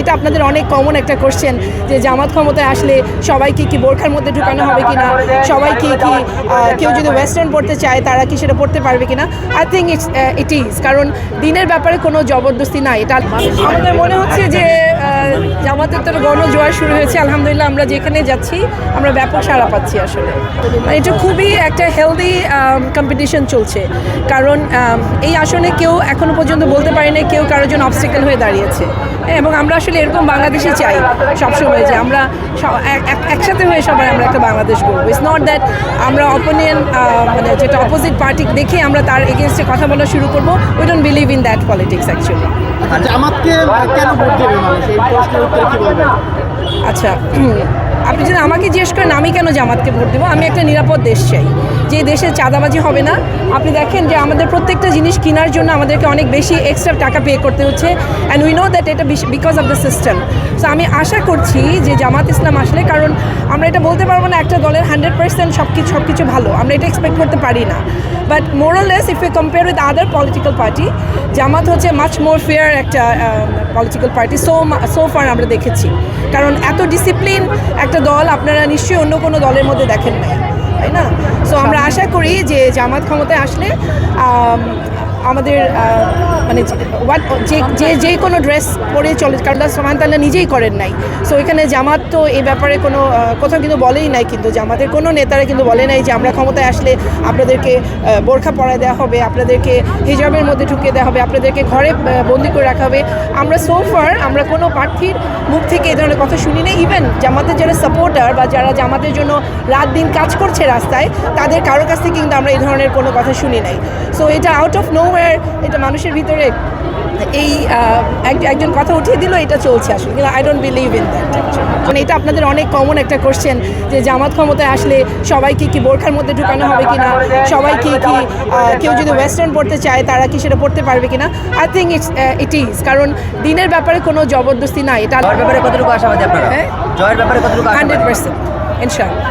এটা আপনাদের অনেক কমন একটা কোশ্চেন যে জামাত ক্ষমতায় আসলে সবাইকে কি বোরখার মধ্যে ঢুকানো হবে কি না সবাইকে কি কেউ যদি ওয়েস্টার্ন পড়তে চায়, তারা কি সেটা পড়তে পারবে কিনা? I think it's it is কারণ দিনের ব্যাপারে কোনো জবরদস্তি নাই। এটা আমাদের মনে হচ্ছে যে জামাতের তো গণজোয়ার শুরু হয়েছে আলহামদুলিল্লাহ আমরা যেখানে যাচ্ছি আমরা ব্যাপক সাড়া পাচ্ছি আসলে। মানে এটা খুবই একটা হেলদি কম্পিটিশন চলছে। কারণ এই আসনে কেউ এখনও পর্যন্ত বলতে পারি না কেউ কারোর জন্য অবস্টিকেল হয়ে দাঁড়িয়েছে। হ্যাঁ, এবং আমরা আসলে এরকম বাংলাদেশে চাই সবসময় যে আমরা একসাথে হয়ে সবাই আমরা একটা বাংলাদেশ করব ইটস নট দ্যাট আমরা অপোনিয়ন মানে যেটা অপোজিট পার্টি দেখে আমরা তার এগেনস্টে কথা বলা শুরু করব। We don't believe in that politics actually বলবেন? আচ্ছা আপনি যদি আমাকে জিজ্ঞেস করেন, আমি কেন জামাতকে ভোট দেবো? আমি একটা নিরাপদ দেশ চাই। যে দেশে চাঁদাবাজি হবে না। আপনি দেখেন যে আমাদের প্রত্যেকটা জিনিস কেনার জন্য আমাদেরকে অনেক বেশি এক্সট্রা টাকা পে করতে হচ্ছে। অ্যান্ড উই নো দ্যাট এটা because of the system so আমি আশা করছি যে জামাত ইসলাম আসলে, কারণ আমরা এটা বলতে পারব না, একটা দলের হান্ড্রেড পার্সেন্ট সব কিছু সব কিছু ভালো। আমরা এটা এক্সপেক্ট করতে পারি না। But morals if you compare with other political party Jamaat হচ্ছে মাচ মোর ফেয়ার একটা political party so so far আমরা দেখেছি। কারণ এত ডিসিপ্লিন একটা দল আপনারা নিশ্চয়ই অন্য কোনো দলের মধ্যে দেখেন নাই। তাই না? সো আমরা আশা করি যে জামাত ক্ষমতায় আসলে আমাদের মানে যে- যে যে যে কোনো ড্রেস পরে চলে কারণ সোমান তাল্লাহ নিজেই করেন নাই। সো এখানে জামাত তো এই ব্যাপারে কোনো কোথাও কিন্তু বলেই নাই কিন্তু জামাতের কোনো নেতারা কিন্তু বলে নাই যে আমরা ক্ষমতায় আসলে আপনাদেরকে বোরখা পরায় দেওয়া হবে আপনাদেরকে হিজাবের মধ্যে ঢুকিয়ে দেওয়া হবে আপনাদেরকে ঘরে বন্দি করে রাখা হবে। আমরা সোফার আমরা কোনো প্রার্থীর মুখ থেকে এই ধরনের কথা শুনি না ইভেন জামাতের যারা সাপোর্টার বা যারা জামাতের জন্য রাত দিন কাজ করছে রাস্তায় তাদের কারও কাছ থেকে কিন্তু আমরা এই ধরনের কোনো কথা শুনি নাই। সো এটা আউট অফ নো এটা মানুষের ভিতরে এই একজন কথা উঠিয়ে দিল এটা চলছে আসলে। কিন্তু I don't believe in that মানে এটা আপনাদের অনেক কমন একটা কোশ্চেন যে জামাত ক্ষমতায় আসলে সবাইকে কি বোরখার মধ্যে ঢুকানো হবে কিনা? সবাইকে কি আহ, কেউ যদি ওয়েস্টার্ন পড়তে চায় তারা কি সেটা পড়তে পারবে কিনা? I think it's it is কারণ দিনের ব্যাপারে কোনো জবরদস্তি নাই। এটা ব্যাপারে কতটুকু আশাবাদী আপনারা? হ্যাঁ? জয়ের ব্যাপারে কতটুকু হান্ড্রেড পার্সেন্ট ইনশাল্লাহ